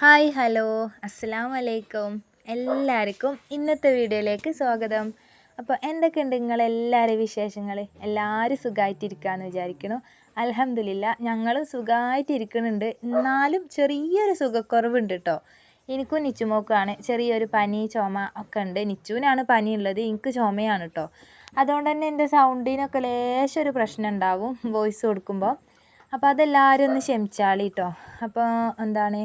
Hi hello. അസ്സലാമു വലൈക്കും എല്ലാവർക്കും ഇന്നത്തെ വീഡിയോയിലേക്ക് സ്വാഗതം. അപ്പോൾ എന്തൊക്കെയുണ്ട് നിങ്ങളെല്ലാവരും വിശേഷങ്ങൾ എല്ലാവരും സുഖമായിട്ടിരിക്കുകയെന്ന് വിചാരിക്കുന്നു. അലഹമില്ല ഞങ്ങളും സുഖമായിട്ടിരിക്കുന്നുണ്ട് എന്നാലും ചെറിയൊരു സുഖക്കുറവുണ്ട് കേട്ടോ എനിക്കും നിച്ചുമോക്കാണ് ചെറിയൊരു പനി ചുമ ഒക്കെ ഉണ്ട്. നിച്ചുവിനാണ് പനി ഉള്ളത് എനിക്ക് ചുമയാണ് കേട്ടോ അതുകൊണ്ട് തന്നെ എന്റെ സൗണ്ടിനൊക്കെ ലേശം ഒരു പ്രശ്നം ഉണ്ടാവും വോയിസ് കൊടുക്കുമ്പോൾ അപ്പോൾ അതെല്ലാവരും ഒന്ന് ക്ഷമിച്ചാളി കേട്ടോ അപ്പോൾ എന്താണ്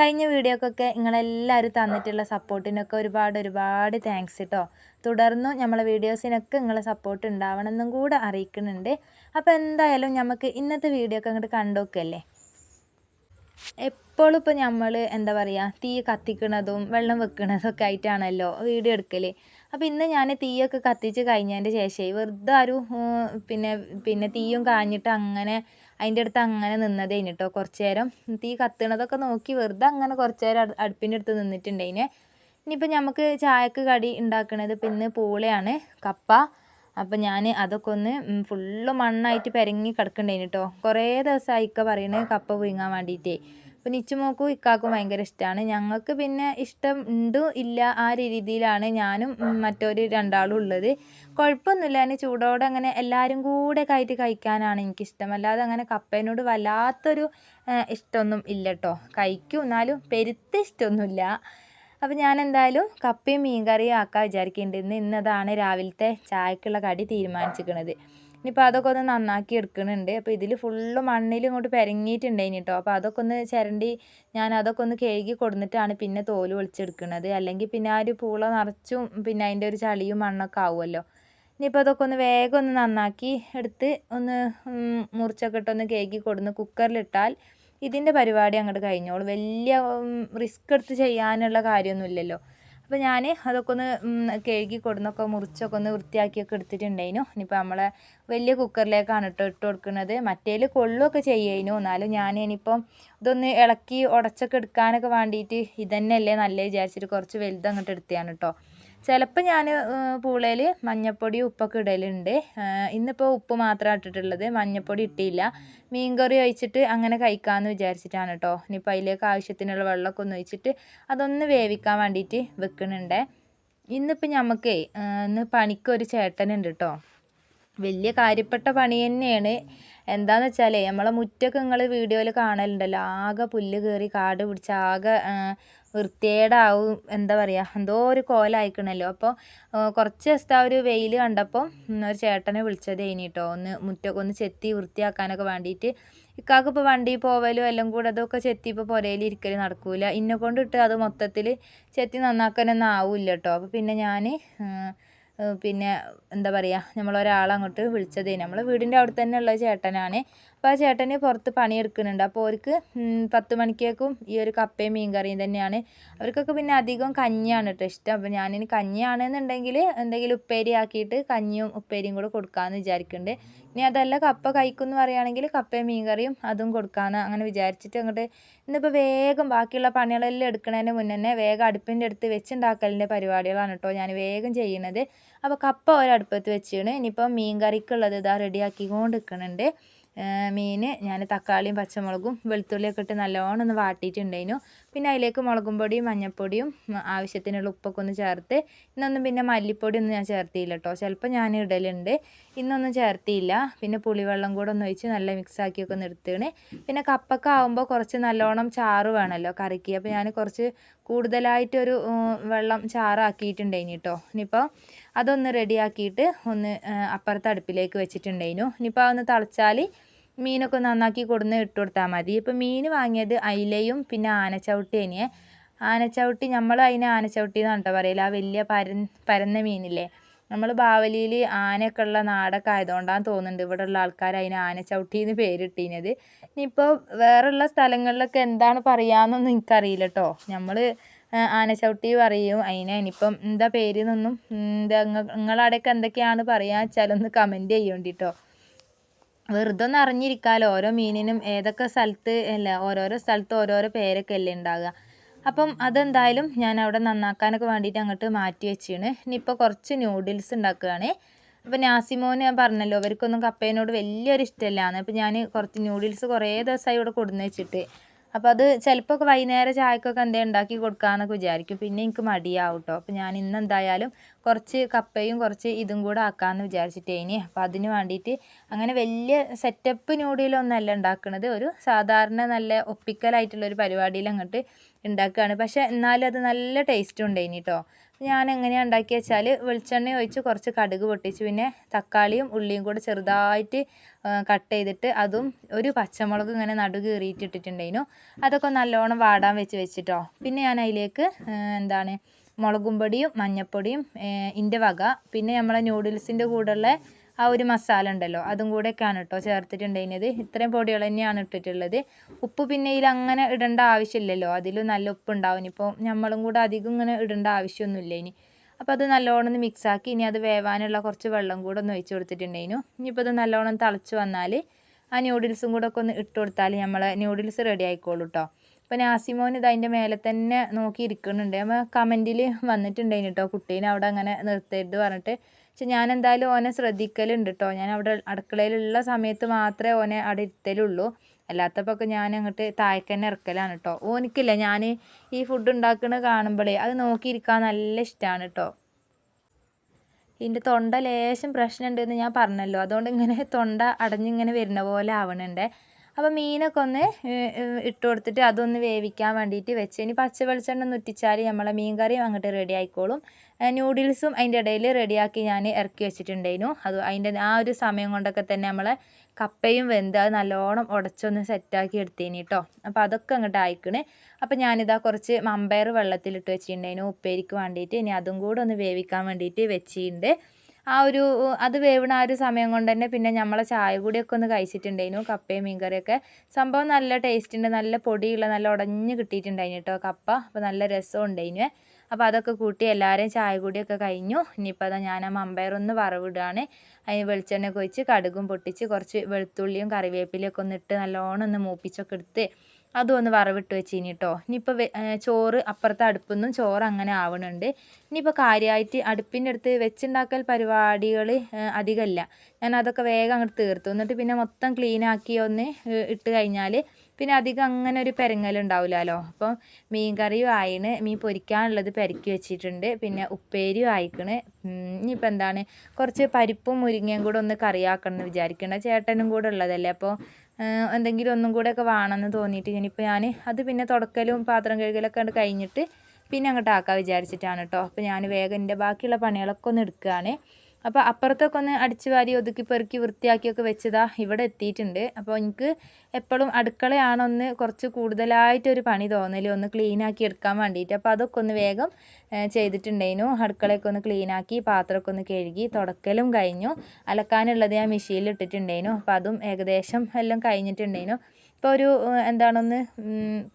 കഴിഞ്ഞ വീഡിയോക്കൊക്കെ നിങ്ങളെല്ലാവരും തന്നിട്ടുള്ള സപ്പോർട്ടിനൊക്കെ ഒരുപാട് ഒരുപാട് താങ്ക്സ് കേട്ടോ തുടർന്നും നമ്മളെ വീഡിയോസിനൊക്കെ നിങ്ങളെ സപ്പോർട്ട് ഉണ്ടാവണമെന്നും കൂടെ അറിയിക്കുന്നുണ്ട്. അപ്പോൾ എന്തായാലും നമുക്ക് ഇന്നത്തെ വീഡിയോ ഒക്കെ അങ്ങോട്ട് കണ്ടോക്കല്ലേ? എപ്പോഴും ഇപ്പോൾ നമ്മൾ എന്താ പറയുക തീ കത്തിക്കുന്നതും വെള്ളം വെക്കണതും ഒക്കെ ആയിട്ടാണല്ലോ വീഡിയോ എടുക്കൽ അപ്പോൾ ഇന്ന് ഞാൻ തീയൊക്കെ കത്തിച്ച് കഴിഞ്ഞതിന്റെ ശേഷം വെറുതെ ഒരു പിന്നെ പിന്നെ തീയും കാഞ്ഞിട്ട് അങ്ങനെ അതിന്റെ അടുത്ത് അങ്ങനെ നിന്നതേ കേട്ടോ കുറച്ച് നേരം തീ കത്തണതൊക്കെ നോക്കി വെറുതെ അങ്ങനെ കുറച്ച് നേരം അടുപ്പിന്റെ അടുത്ത് നിന്നിട്ടുണ്ടേനെ ഇനിയിപ്പോൾ നമുക്ക് ചായക്ക് കടി ഉണ്ടാക്കണത് പിന്നെ പൂളയാണ് കപ്പ. അപ്പം ഞാൻ അതൊക്കെ ഒന്ന് ഫുള്ള് മണ്ണായിട്ട് പെരങ്ങി കിടക്കണ്ടേന് കേട്ടോ കുറേ ദിവസമായിക്കോ ഇക്ക പറയണത് കപ്പ പുഴുങ്ങാൻ വേണ്ടിയിട്ടേ അപ്പം നിച്ചുമോക്കും ഇക്കാക്കും ഭയങ്കര ഇഷ്ടമാണ് ഞങ്ങൾക്ക് പിന്നെ ഇഷ്ടം ഉണ്ട് ഇല്ല ആ രീതിയിലാണ് ഞാനും മറ്റൊരു രണ്ടാളും ഉള്ളത്. കുഴപ്പമൊന്നുമില്ല. അതിന് ചൂടോടെ അങ്ങനെ എല്ലാവരും കൂടെ കയറ്റി കഴിക്കാനാണ് എനിക്കിഷ്ടം. അല്ലാതെ അങ്ങനെ കപ്പേനോട് വല്ലാത്തൊരു ഇഷ്ടമൊന്നും ഇല്ല കേട്ടോ കഴിക്കും എന്നാലും പെരുത്ത ഇഷ്ടമൊന്നുമില്ല. അപ്പോൾ ഞാൻ എന്തായാലും കപ്പയും മീൻ കറിയും ആക്കാൻ വിചാരിക്കുന്നുണ്ട് ഇന്ന് ഇന്നതാണ് രാവിലത്തെ ചായക്കുള്ള കടി തീരുമാനിച്ചിരിക്കുന്നത് ഇനിയിപ്പോൾ അതൊക്കെ ഒന്ന് നന്നാക്കി എടുക്കുന്നുണ്ട് അപ്പോൾ ഇതിൽ ഫുള്ള് മണ്ണിൽ ഇങ്ങോട്ട് പെരങ്ങിയിട്ടുണ്ടായിന് കേട്ടോ അപ്പോൾ അതൊക്കെ ഒന്ന് ചിരണ്ടി ഞാൻ അതൊക്കെ ഒന്ന് കഴുകി കൊടുത്തിട്ടാണ് പിന്നെ തോൽ വിളിച്ചെടുക്കുന്നത് അല്ലെങ്കിൽ പിന്നെ ആ ഒരു പൂള നിറച്ചും പിന്നെ അതിന്റെ ഒരു ചളിയും മണ്ണൊക്കെ ആവുമല്ലോ. ഇനിയിപ്പോൾ അതൊക്കെ ഒന്ന് വേഗം ഒന്ന് നന്നാക്കി എടുത്ത് ഒന്ന് മുറിച്ചൊക്കെ ഇട്ടൊന്ന് കേക്കി കൊടുന്ന് കുക്കറിലിട്ടാൽ ഇതിന്റെ പരിപാടി അങ്ങോട്ട് കഴിഞ്ഞോളൂ. വലിയ റിസ്ക് എടുത്ത് ചെയ്യാനുള്ള കാര്യമൊന്നുമില്ലല്ലോ. അപ്പോൾ ഞാൻ അതൊക്കെ ഒന്ന് കഴുകി കൊടുന്നൊക്കെ മുറിച്ചൊക്കെ ഒന്ന് വൃത്തിയാക്കിയൊക്കെ എടുത്തിട്ടുണ്ടായിരുന്നു. ഇനിയിപ്പോൾ നമ്മളെ വലിയ കുക്കറിലേക്കാണ് ഇട്ട് ഇട്ട് കൊടുക്കുന്നത്. മറ്റേൽ കൊള്ളുമൊക്കെ ചെയ്യുമായിരുന്നു എന്നാലും ഞാൻ ഇനിയിപ്പം ഇതൊന്ന് ഇളക്കി ഉടച്ചൊക്കെ എടുക്കാനൊക്കെ വേണ്ടിയിട്ട് ഇതന്നെയല്ലേ നല്ല വിചാരിച്ചിട്ട് കുറച്ച് വലുത് അങ്ങോട്ട് എടുത്തതാണ് കേട്ടോ ചിലപ്പോൾ ഞാൻ പൂളയിൽ മഞ്ഞൾപ്പൊടി ഉപ്പൊക്കെ ഇടലുണ്ട്. ഇന്നിപ്പോൾ ഉപ്പ് മാത്രമാണ് ഇട്ടിട്ടുള്ളത്. മഞ്ഞൾപ്പൊടി ഇട്ടില്ല മീൻകറി ഒഴിച്ചിട്ട് അങ്ങനെ കഴിക്കാമെന്ന് വിചാരിച്ചിട്ടാണ് കേട്ടോ ഇനിയിപ്പോൾ അതിലേക്ക് ആവശ്യത്തിനുള്ള വെള്ളമൊക്കെ ഒന്ന് ഒഴിച്ചിട്ട് അതൊന്ന് വേവിക്കാൻ വേണ്ടിയിട്ട് വെക്കുന്നുണ്ട് ഇന്നിപ്പോൾ നമുക്കേ ഇന്ന് പണിക്കൊരു ചേട്ടനുണ്ട് കേട്ടോ വലിയ കാര്യപ്പെട്ട പണി തന്നെയാണ്. എന്താന്ന് വെച്ചാലേ നമ്മളെ മുറ്റൊക്കെ നിങ്ങൾ വീഡിയോയിൽ കാണലുണ്ടല്ലോ. ആകെ പുല്ല് കയറി കാട് പിടിച്ച് ആകെ വൃത്തികേടാവും എന്താ പറയുക എന്തോ ഒരു കോലായിക്കണല്ലോ. അപ്പോൾ കുറച്ച് ദിവസത്തെ ആ ഒരു വെയിൽ കണ്ടപ്പോൾ ഒരു ചേട്ടനെ വിളിച്ചതേനി കേട്ടോ ഒന്ന് മുറ്റൊക്കെ ഒന്ന് ചെത്തി വൃത്തിയാക്കാനൊക്കെ വേണ്ടിയിട്ട് ഇക്കാക്ക് ഇപ്പോൾ വണ്ടി പോവലും എല്ലാം കൂടെ അതൊക്കെ ചെത്തി ഇപ്പോൾ പുരയിൽ ഇരിക്കൽ നടക്കൂല. ഇന്നെ കൊണ്ടിട്ട് അത് മൊത്തത്തിൽ ചെത്തി നന്നാക്കാനൊന്നും ആവില്ല കേട്ടോ അപ്പോൾ പിന്നെ ഞാൻ പിന്നെ എന്താ പറയുക അങ്ങോട്ട് വിളിച്ചതേ നമ്മൾ വീടിന്റെ അവിടെ തന്നെ ഉള്ള ചേട്ടനാണ്. അപ്പോൾ ആ ചേട്ടന് പുറത്ത് പണിയെടുക്കുന്നുണ്ട്. അപ്പോൾ അവർക്ക് പത്ത് മണിക്കേക്കും ഈ ഒരു കപ്പയും മീൻ കറിയും തന്നെയാണ്. അവർക്കൊക്കെ പിന്നെ അധികം കഞ്ഞിയാണ് കേട്ടോ ഇഷ്ടം. അപ്പോൾ ഞാനിനി കഞ്ഞിയാണെന്നുണ്ടെങ്കിൽ എന്തെങ്കിലും ഉപ്പേരി ആക്കിയിട്ട് കഞ്ഞിയും ഉപ്പേരിയും കൂടെ കൊടുക്കാമെന്ന് വിചാരിക്കുന്നുണ്ട് ഇനി അതല്ല കപ്പ കഴിക്കുമെന്ന് പറയുകയാണെങ്കിൽ കപ്പയും മീൻ കറിയും അതും കൊടുക്കാമെന്ന് അങ്ങനെ വിചാരിച്ചിട്ട് അങ്ങോട്ട് ഇന്നിപ്പോൾ വേഗം ബാക്കിയുള്ള പണികളെല്ലാം എടുക്കുന്നതിന് മുന്നേ വേഗം അടുപ്പിന്റെ അടുത്ത് വെച്ചുണ്ടാക്കലിന്റെ പരിപാടികളാണ് കേട്ടോ ഞാൻ വേഗം ചെയ്യുന്നത് അപ്പോൾ കപ്പ ഒരടുപ്പത്ത് വെച്ചാണ്. ഇനിയിപ്പോൾ മീൻ കറിക്കുള്ളത് ഇതാ റെഡിയാക്കിക്കൊണ്ട് നിൽക്കുന്നുണ്ട് മീൻ ഞാൻ തക്കാളിയും പച്ചമുളകും വെളുത്തുള്ളിയൊക്കെ ഇട്ട് നല്ലോണം ഒന്ന് വാട്ടിയിട്ടുണ്ടായിരുന്നു. പിന്നെ അതിലേക്ക് മുളകും പൊടിയും മഞ്ഞൾപ്പൊടിയും ആവശ്യത്തിനുള്ള ഉപ്പൊക്കെ ഒന്ന് ചേർത്ത് ഇന്നൊന്നും പിന്നെ മല്ലിപ്പൊടി ഒന്നും ഞാൻ ചേർത്തിയില്ല കേട്ടോ ചിലപ്പോൾ ഞാൻ ഇടലുണ്ട്. ഇന്നൊന്നും ചേർത്തിയില്ല. പിന്നെ പുളിവെള്ളം കൂടെ ഒന്ന് ഒഴിച്ച് നല്ല മിക്സാക്കിയൊക്കെ നിർത്തുകയാണ് പിന്നെ കപ്പൊക്കെ ആകുമ്പോൾ കുറച്ച് നല്ലോണം ചാറ് വേണമല്ലോ കറിക്ക്. അപ്പോൾ ഞാൻ കുറച്ച് കൂടുതലായിട്ടൊരു വെള്ളം ചാറാക്കിയിട്ടുണ്ടായിന് കേട്ടോ ഇനിയിപ്പോൾ അതൊന്ന് റെഡിയാക്കിയിട്ട് ഒന്ന് അപ്പുറത്തെ അടുപ്പിലേക്ക് വെച്ചിട്ടുണ്ടായിരുന്നു. ഇനിയിപ്പോൾ അതൊന്ന് തിളച്ചാൽ മീനൊക്കെ നന്നാക്കി കൊടുന്ന് ഇട്ട് കൊടുത്താൽ മതി. ഇപ്പോൾ മീൻ വാങ്ങിയത് അയിലയും പിന്നെ ആനച്ചവിട്ടി തന്നെയേ ആനച്ചവിട്ടി നമ്മൾ അതിനെ ആനച്ചവിട്ടി എന്നാണ് കേട്ടോ പറയൽ? ആ വലിയ പര പരന്ന മീനില്ലേ. നമ്മൾ ബാവലിയിൽ ആനയൊക്കെ ഉള്ള നാടൊക്കെ ആയതുകൊണ്ടാണ് തോന്നുന്നുണ്ട് ഇവിടെ ഉള്ള ആൾക്കാർ അതിന് ആനച്ചവിട്ടി എന്ന് പേരിട്ടിനത്. ഇനിയിപ്പോൾ വേറെയുള്ള സ്ഥലങ്ങളിലൊക്കെ എന്താണ് പറയാമെന്നൊന്നും എനിക്കറിയില്ല കേട്ടോ നമ്മൾ ആനച്ചവിട്ടി പറയും. അതിന് ഇനിയിപ്പം എന്താ പേര് എന്നൊന്നും എന്താ നിങ്ങളവിടെയൊക്കെ എന്തൊക്കെയാണ് പറയുക വെച്ചാൽ ഒന്ന് കമന്റ് ചെയ്യേണ്ടി കേട്ടോ വെറുതെ ഒന്ന് അറിഞ്ഞിരിക്കാമല്ലോ ഓരോ മീനിനും ഏതൊക്കെ സ്ഥലത്ത് അല്ല ഓരോരോ സ്ഥലത്ത് ഓരോരോ പേരൊക്കെ അല്ലേ ഉണ്ടാകുക അപ്പം അതെന്തായാലും ഞാൻ അവിടെ നന്നാക്കാനൊക്കെ വേണ്ടിയിട്ട് അങ്ങോട്ട് മാറ്റി വെച്ചാണ്. ഇനിയിപ്പോൾ കുറച്ച് ന്യൂഡിൽസ് ഉണ്ടാക്കുകയാണ് അപ്പോൾ നാസിമോന് ഞാൻ പറഞ്ഞല്ലോ അവർക്കൊന്നും കപ്പേനോട് വലിയൊരു ഇഷ്ടമല്ലാന്ന് അപ്പോൾ ഞാൻ കുറച്ച് ന്യൂഡിൽസ് കുറേ ദിവസമായി ഇവിടെ കൊടുന്ന് വെച്ചിട്ട്. അപ്പോൾ അത് ചിലപ്പോൾ വൈകുന്നേരം ചായക്കൊക്കെ എന്തേ ഉണ്ടാക്കി കൊടുക്കാമെന്നൊക്കെ വിചാരിക്കും. പിന്നെ എനിക്ക് മടിയാവും കേട്ടോ അപ്പോൾ ഞാൻ ഇന്ന് എന്തായാലും കുറച്ച് കപ്പയും കുറച്ച് ഇതും കൂടെ ആക്കാമെന്ന് വിചാരിച്ചിട്ടേനി അപ്പോൾ അതിന് വേണ്ടിയിട്ട് അങ്ങനെ വലിയ സെറ്റപ്പ് ന്യൂഡിലൊന്നല്ല ഉണ്ടാക്കുന്നത് ഒരു സാധാരണ നല്ല ഒപ്പിക്കലായിട്ടുള്ളൊരു പരിപാടിയിൽ അങ്ങോട്ട് ഉണ്ടാക്കുകയാണ് പക്ഷേ എന്നാലും അത് നല്ല ടേസ്റ്റ് ഇനി കേട്ടോ ഞാൻ എങ്ങനെയാണ് ഉണ്ടാക്കി വെച്ചാൽ വെളിച്ചെണ്ണ ഒഴിച്ച് കുറച്ച് കടുക് പൊട്ടിച്ച് പിന്നെ തക്കാളിയും ഉള്ളിയും കൂടെ ചെറുതായിട്ട് കട്ട് ചെയ്തിട്ട് അതും ഒരു പച്ചമുളക് ഇങ്ങനെ നടു കീറിയിട്ട് അതൊക്കെ നല്ലോണം വാടാൻ വെച്ച് വെച്ചിട്ടോ. പിന്നെ ഞാൻ അതിലേക്ക് എന്താണ് മുളകും പൊടിയും മഞ്ഞൾപ്പൊടിയും ഇന്റെ വക. പിന്നെ നമ്മളെ നൂഡിൽസിന്റെ കൂടെയുള്ള ആ ഒരു മസാല ഉണ്ടല്ലോ അതും കൂടെയൊക്കെയാണ് കേട്ടോ ചേർത്തിട്ടുണ്ടായിരുന്നത്. ഇത്രയും പൊടികൾ തന്നെയാണ് ഇട്ടിട്ടുള്ളത്. ഉപ്പ് പിന്നെ ഇതിൽ അങ്ങനെ ഇടേണ്ട ആവശ്യമില്ലല്ലോ. അതിൽ നല്ല ഉപ്പ് ഉണ്ടാവും. ഇപ്പോൾ നമ്മളും കൂടെ അധികം ഇങ്ങനെ ഇടേണ്ട ആവശ്യമൊന്നുമില്ല ഇനി. അപ്പോൾ അത് നല്ലോണം ഒന്ന് മിക്സാക്കി ഇനി അത് വേവാനുള്ള കുറച്ച് വെള്ളം കൂടെ ഒന്ന് ഒഴിച്ച് കൊടുത്തിട്ടുണ്ടായിരുന്നു. ഇനിയിപ്പോൾ അത് നല്ലോണം തിളച്ച് വന്നാൽ ആ ന്യൂഡിൽസും കൂടെ ഒക്കെ ഒന്ന് ഇട്ട് കൊടുത്താൽ നമ്മളെ ന്യൂഡിൽസ് റെഡി ആയിക്കോളൂ കേട്ടോ അപ്പോൾ നാസിമോൻ ഇത് അതിന്റെ മേലെ തന്നെ നോക്കി ഇരിക്കുന്നുണ്ട് നമ്മൾ കമന്റിൽ വന്നിട്ടുണ്ടായിരുന്നു കേട്ടോ കുട്ടീനെ അവിടെ അങ്ങനെ നിർത്തരുത് പറഞ്ഞിട്ട്. പക്ഷെ ഞാൻ എന്തായാലും ഓനെ ശ്രദ്ധിക്കലുണ്ട് കേട്ടോ ഞാൻ അവിടെ അടുക്കളയിലുള്ള സമയത്ത് മാത്രമേ ഓനെ അവിടെ ഇരുത്തലുള്ളൂ. അല്ലാത്തപ്പോൾ ഒക്കെ ഞാൻ അങ്ങോട്ട് താഴേക്ക് തന്നെ ഇറക്കലാണ് കേട്ടോ ഓനിക്കില്ല ഞാൻ ഈ ഫുഡ് ഉണ്ടാക്കുന്നത് കാണുമ്പോഴേ അത് നോക്കിയിരിക്കാൻ നല്ല ഇഷ്ടമാണ് കേട്ടോ ഇതിന്റെ തൊണ്ട ലേശം പ്രശ്നമുണ്ടെന്ന് ഞാൻ പറഞ്ഞല്ലോ. അതുകൊണ്ട് ഇങ്ങനെ തൊണ്ട അടഞ്ഞിങ്ങനെ വരുന്ന പോലെ ആവണുണ്ട്. അപ്പോൾ മീനൊക്കെ ഒന്ന് ഇട്ട് കൊടുത്തിട്ട് അതൊന്ന് വേവിക്കാൻ വേണ്ടിയിട്ട് വെച്ച്. ഇനി പച്ച വെളിച്ചെണ്ണ ഒന്ന് ഉറ്റിച്ചാൽ നമ്മളെ മീൻ കറിയും അങ്ങോട്ട് റെഡി ആയിക്കോളും. ന്യൂഡിൽസും അതിന്റെ ഇടയിൽ റെഡിയാക്കി ഞാൻ ഇറക്കി വെച്ചിട്ടുണ്ടായിരുന്നു. അത് അതിന്റെ ആ ഒരു സമയം കൊണ്ടൊക്കെ തന്നെ നമ്മളെ കപ്പയും വെന്ത് അത് നല്ലോണം ഉടച്ചൊന്ന് സെറ്റാക്കി എടുത്തേനി കേട്ടോ അപ്പോൾ അതൊക്കെ അങ്ങോട്ട് അയക്കണേ അപ്പോൾ ഞാനിതാ കുറച്ച് മമ്പയർ വെള്ളത്തിലിട്ട് വെച്ചിട്ടുണ്ടായിരുന്നു ഉപ്പേരിക്ക് വേണ്ടിയിട്ട്. ഇനി അതും കൂടെ ഒന്ന് വേവിക്കാൻ വേണ്ടിയിട്ട് വെച്ചിട്ടുണ്ട്. ആ ഒരു അത് വേവണ ആ ഒരു സമയം കൊണ്ട് തന്നെ പിന്നെ നമ്മളെ ചായ കൂടിയൊക്കെ ഒന്ന് കഴിച്ചിട്ടുണ്ടായിരുന്നു. കപ്പയും മീൻകറിയൊക്കെ. സംഭവം നല്ല ടേസ്റ്റ് ഉണ്ട് നല്ല പൊടിയുള്ള നല്ല ഉടഞ്ഞ് കിട്ടിയിട്ടുണ്ടായിരുന്നു കേട്ടോ കപ്പ. അപ്പോൾ നല്ല രസം ഉണ്ടായിരുന്നു അപ്പോൾ അതൊക്കെ കൂട്ടി എല്ലാവരെയും ചായ കൂടിയൊക്കെ കഴിഞ്ഞു. ഇനിയിപ്പോൾ അതാ ഞാൻ ആ മമ്പയറൊന്ന് വറവിടുകയാണ് അതിന് വെളിച്ചെണ്ണ ഒഴിച്ച് കടുകും പൊട്ടിച്ച് കുറച്ച് വെളുത്തുള്ളിയും കറിവേപ്പിലയൊക്കെ ഒന്ന് ഇട്ട് നല്ലോണം ഒന്ന് മൂപ്പിച്ചൊക്കെ എടുത്ത് അതും ഒന്ന് വറവിട്ട് വെച്ചിനി കേട്ടോ ഇനിയിപ്പോൾ ചോറ് അപ്പുറത്തെ അടുപ്പിൽ നിന്നും ചോറ് അങ്ങനെ ആവണുണ്ട്. ഇനിയിപ്പോൾ കാര്യമായിട്ട് അടുപ്പിന്റെ അടുത്ത് വെച്ചുണ്ടാക്കൽ പരിപാടികൾ അധികമല്ല ഞാൻ അതൊക്കെ വേഗം അങ്ങോട്ട് തീർത്തു. എന്നിട്ട് പിന്നെ മൊത്തം ക്ലീനാക്കി ഒന്ന് ഇട്ട് കഴിഞ്ഞാൽ പിന്നെ അധികം അങ്ങനെ ഒരു പെരങ്ങലുണ്ടാവില്ലല്ലോ അപ്പം മീൻ കറിയും ആയിണ് മീൻ പൊരിക്കാനുള്ളത് പെരക്കി വെച്ചിട്ടുണ്ട്. പിന്നെ ഉപ്പേരിയും ആയിക്കണ്. ഇനിയിപ്പോൾ എന്താണ്? കുറച്ച് പരിപ്പും മുരിങ്ങയും കൂടെ ഒന്ന് കറിയാക്കണം എന്ന് വിചാരിക്കണം. ചേട്ടനും കൂടെ ഉള്ളതല്ലേ. അപ്പോൾ എന്തെങ്കിലും ഒന്നും കൂടെ ഒക്കെ വേണമെന്ന് തോന്നിയിട്ട് ഇനിയിപ്പോൾ ഞാൻ അത് പിന്നെ തുടക്കലും പാത്രം കഴുകലൊക്കെ കണ്ട് കഴിഞ്ഞിട്ട് പിന്നെ അങ്ങോട്ട് ആക്കാൻ വിചാരിച്ചിട്ടാണ് കേട്ടോ അപ്പോൾ ഞാൻ വേഗം എന്റെ ബാക്കിയുള്ള പണികളൊക്കെ ഒന്ന് എടുക്കുകയാണ് അപ്പോൾ അപ്പുറത്തൊക്കെ ഒന്ന് അടിച്ച് വാരി ഒതുക്കി പെറുക്കി വൃത്തിയാക്കിയൊക്കെ വെച്ചതാ ഇവിടെ എത്തിയിട്ടുണ്ട്. അപ്പോൾ എനിക്ക് എപ്പോഴും അടുക്കളയാണൊന്ന് കുറച്ച് കൂടുതലായിട്ടൊരു പണി തോന്നൽ ഒന്ന് ക്ലീനാക്കി എടുക്കാൻ വേണ്ടിയിട്ട്. അപ്പോൾ അതൊക്കെ ഒന്ന് വേഗം ചെയ്തിട്ടുണ്ടായിരുന്നു. അടുക്കളയൊക്കെ ഒന്ന് ക്ലീനാക്കി പാത്രമൊക്കെ ഒന്ന് കഴുകി തുടക്കലും കഴിഞ്ഞു. അലക്കാനുള്ളത് ഞാൻ മെഷീനിൽ ഇട്ടിട്ടുണ്ടായിരുന്നു. അപ്പോൾ അതും ഏകദേശം എല്ലാം കഴിഞ്ഞിട്ടുണ്ടായിരുന്നു. ഇപ്പോൾ ഒരു എന്താണൊന്ന്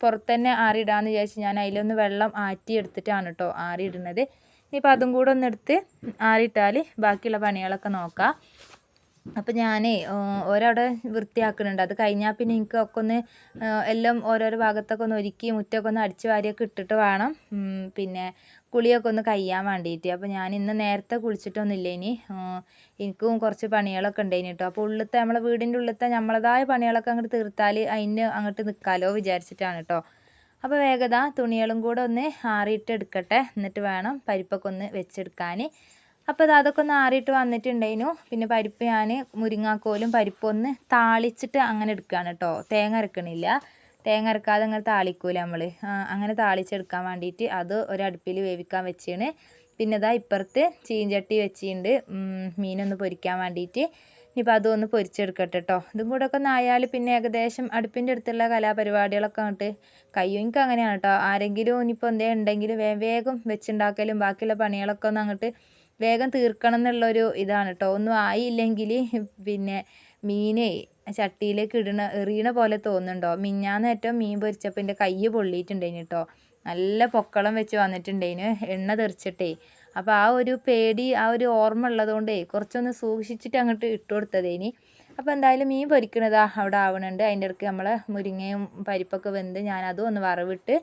പുറത്തുതന്നെ ആറിയിടാമെന്ന് വിചാരിച്ച് ഞാൻ അതിലൊന്ന് വെള്ളം ആറ്റി എടുത്തിട്ടാണ് കേട്ടോ ആറിയിടുന്നത്. ഇനിയിപ്പോൾ അതും കൂടെ ഒന്ന് എടുത്ത് ആറിയിട്ടാൽ ബാക്കിയുള്ള പണികളൊക്കെ നോക്കാം. അപ്പോൾ ഞാനേ ഒരവിടെ വൃത്തിയാക്കുന്നുണ്ട്. അത് കഴിഞ്ഞാൽ പിന്നെ എനിക്ക് ഒക്കെ ഒന്ന് എല്ലാം ഓരോരോ ഭാഗത്തൊക്കെ ഒന്ന് ഒരുക്കി മുറ്റമൊക്കെ ഒന്ന് അടിച്ച് വാരിയൊക്കെ ഇട്ടിട്ട് വേണം. പിന്നെ കുളിയൊക്കെ ഒന്ന് കഴിയാൻ വേണ്ടിയിട്ട് അപ്പോൾ ഞാൻ ഇന്ന് നേരത്തെ കുളിച്ചിട്ടൊന്നുമില്ല ഇനി. എനിക്കും കുറച്ച് പണികളൊക്കെ ഉണ്ടായിന് കേട്ടോ അപ്പോൾ ഉള്ളിലത്തെ നമ്മളെ വീടിന്റെ ഉള്ളിലത്തെ നമ്മളതായ പണികളൊക്കെ അങ്ങോട്ട് തീർത്താൽ അതിന് അങ്ങോട്ട് നിൽക്കാമല്ലോ വിചാരിച്ചിട്ടാണ് കേട്ടോ അപ്പോൾ വേഗത തുണികളും കൂടെ ഒന്ന് ആറിയിട്ട് എടുക്കട്ടെ എന്നിട്ട് വേണം പരിപ്പൊക്കെ ഒന്ന് വെച്ചെടുക്കാൻ അപ്പോൾ അതൊക്കെ ഒന്ന് ആറിയിട്ട് വന്നിട്ടുണ്ടായിരുന്നു പിന്നെ പരിപ്പ് ഞാൻ മുരിങ്ങാക്കോലും പരിപ്പൊന്ന് താളിച്ചിട്ട് അങ്ങനെ എടുക്കുകയാണ് കേട്ടോ. തേങ്ങ അരക്കണില്ല. തേങ്ങ അരക്കാതെ അങ്ങനെ താളിക്കൂല നമ്മൾ അങ്ങനെ താളിച്ചെടുക്കാൻ വേണ്ടിയിട്ട് അത് ഒരടുപ്പിൽ വേവിക്കാൻ വെച്ചാണ്. പിന്നെ ഇതാ ഇപ്പുറത്ത് ചീഞ്ചട്ടി വെച്ചിട്ടുണ്ട്. മീനൊന്ന് പൊരിക്കാൻ വേണ്ടിയിട്ട് ഇനിയിപ്പോൾ അതൊന്ന് പൊരിച്ചെടുക്കട്ടെ കേട്ടോ ഇതും കൂടെ ഒക്കെ ആയാൽ പിന്നെ ഏകദേശം അടുപ്പിന്റെ അടുത്തുള്ള കലാപരിപാടികളൊക്കെ അങ്ങോട്ട് കയ്യും അങ്ങനെയാണ് കേട്ടോ ആരെങ്കിലും ഇനിയിപ്പോൾ എന്തേ ഉണ്ടെങ്കിൽ വേഗം വെച്ചുണ്ടാക്കലും ബാക്കിയുള്ള പണികളൊക്കെ ഒന്ന് അങ്ങോട്ട് വേഗം തീർക്കണം എന്നുള്ളൊരു ഇതാണ് കേട്ടോ ഒന്നും ആയില്ലെങ്കിൽ പിന്നെ മീനെ ചട്ടിയിലേക്ക് ഇടണ എറിയണ പോലെ തോന്നുന്നുണ്ടോ? മിഞ്ഞാന്ന് ഏറ്റവും മീൻ പൊരിച്ചപ്പോൾ എന്റെ കൈ പൊള്ളിയിട്ടുണ്ടേനു കേട്ടോ നല്ല പൊക്കളം വെച്ച് വന്നിട്ടുണ്ടേനു എണ്ണ തെറിച്ചിട്ടേ. അപ്പോൾ ആ ഒരു പേടി ആ ഒരു ഓർമ്മ ഉള്ളതുകൊണ്ടേ കുറച്ചൊന്ന് സൂക്ഷിച്ചിട്ട് അങ്ങോട്ട് ഇട്ട് കൊടുത്തതേനി അപ്പോൾ എന്തായാലും മീൻ പൊരിക്കണതാ അവിടെ ആവണുണ്ട്. അതിന്റെ ഇടയ്ക്ക് നമ്മൾ മുരിങ്ങയും പരിപ്പൊക്കെ വെന്ത് ഞാനതും ഒന്ന് വറവിട്ട്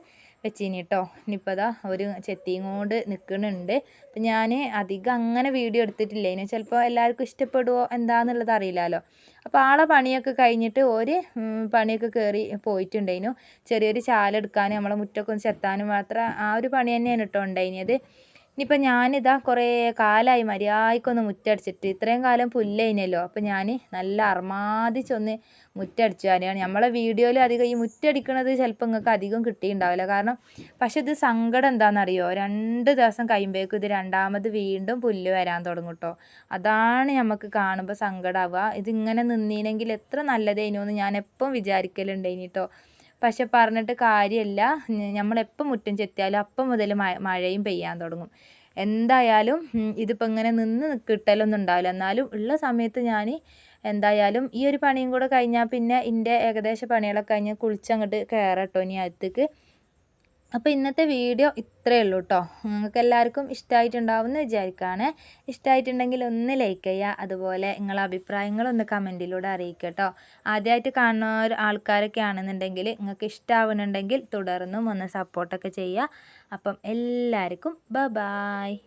വെച്ചിനി കേട്ടോ ഇനിയിപ്പോൾ അതാ ഒരു ചെത്തിയും കൊണ്ട് നിൽക്കുന്നുണ്ട് അപ്പം ഞാൻ അധികം അങ്ങനെ വീഡിയോ എടുത്തിട്ടില്ല. ഇനി ചിലപ്പോൾ എല്ലാവർക്കും ഇഷ്ടപ്പെടുമോ എന്താണെന്നുള്ളത് അറിയില്ലല്ലോ അപ്പോൾ ആളെ പണിയൊക്കെ കഴിഞ്ഞിട്ട് ഒരു പണിയൊക്കെ കയറി പോയിട്ടുണ്ടായിരുന്നു ചെറിയൊരു ചാലെടുക്കാനും നമ്മളെ മുറ്റൊക്കെ ഒന്ന് ചെത്താനും മാത്രം ആ ഒരു പണി തന്നെയാണ് കേട്ടോ ഉണ്ടായിരുന്നത് ഇനിയിപ്പോൾ ഞാനിതാ കുറേ കാലമായി മര്യാദയ്ക്കൊന്ന് മുറ്റടിച്ചിട്ട് ഇത്രയും കാലം പുല്ലയിനല്ലോ. അപ്പോൾ ഞാൻ നല്ല അർമാദിച്ചൊന്ന് മുറ്റടിച്ചു. തന്നെയാണ് നമ്മളെ വീഡിയോയിൽ അധികം ഈ മുറ്റടിക്കണത് ചിലപ്പോൾ നിങ്ങൾക്ക് അധികം കിട്ടിയിട്ടുണ്ടാവില്ല. കാരണം പക്ഷെ ഇത് സങ്കടം എന്താണെന്നറിയോ രണ്ട് ദിവസം കഴിയുമ്പോഴേക്കും ഇത് രണ്ടാമത് വീണ്ടും പുല്ല് വരാൻ തുടങ്ങും കേട്ടോ അതാണ് നമുക്ക് കാണുമ്പോൾ സങ്കടമാവുക ഇതിങ്ങനെ നിന്നീനെങ്കിൽ എത്ര നല്ലതേനു എന്ന് ഞാൻ എപ്പം വിചാരിക്കലുണ്ടേനി കേട്ടോ പക്ഷെ പറഞ്ഞിട്ട് കാര്യമില്ല. നമ്മളെപ്പം മുറ്റം ചെത്തിയാലും അപ്പം മുതൽ മഴയും പെയ്യാൻ തുടങ്ങും. എന്തായാലും ഇതിപ്പോൾ ഇങ്ങനെ നിന്ന് കിട്ടലൊന്നും ഉണ്ടാവില്ല. എന്നാലും ഉള്ള സമയത്ത് ഞാൻ എന്തായാലും ഈ ഒരു പണിയും കൂടെ കഴിഞ്ഞാൽ പിന്നെ എന്റെ ഏകദേശം പണികളൊക്കെ കഴിഞ്ഞ് കുളിച്ചങ്ങോട്ട് കയറട്ടോ ഇനി അകത്തേക്ക്. അപ്പോൾ ഇന്നത്തെ വീഡിയോ ഇത്രയേ ഉള്ളൂ കേട്ടോ നിങ്ങൾക്ക് എല്ലാവർക്കും ഇഷ്ടമായിട്ടുണ്ടാവുമെന്ന് വിചാരിക്കുകയാണ് ഇഷ്ടമായിട്ടുണ്ടെങ്കിൽ ഒന്ന് ലൈക്ക് ചെയ്യുക അതുപോലെ നിങ്ങളെ അഭിപ്രായങ്ങളൊന്ന് കമന്റിലൂടെ അറിയിക്കുക കേട്ടോ ആദ്യമായിട്ട് കാണുന്ന ആൾക്കാരൊക്കെ ആണെന്നുണ്ടെങ്കിൽ നിങ്ങൾക്ക് ഇഷ്ടമാവുന്നുണ്ടെങ്കിൽ തുടർന്നും ഒന്ന് സപ്പോർട്ടൊക്കെ ചെയ്യുക. അപ്പം എല്ലാവർക്കും ബ ബായ്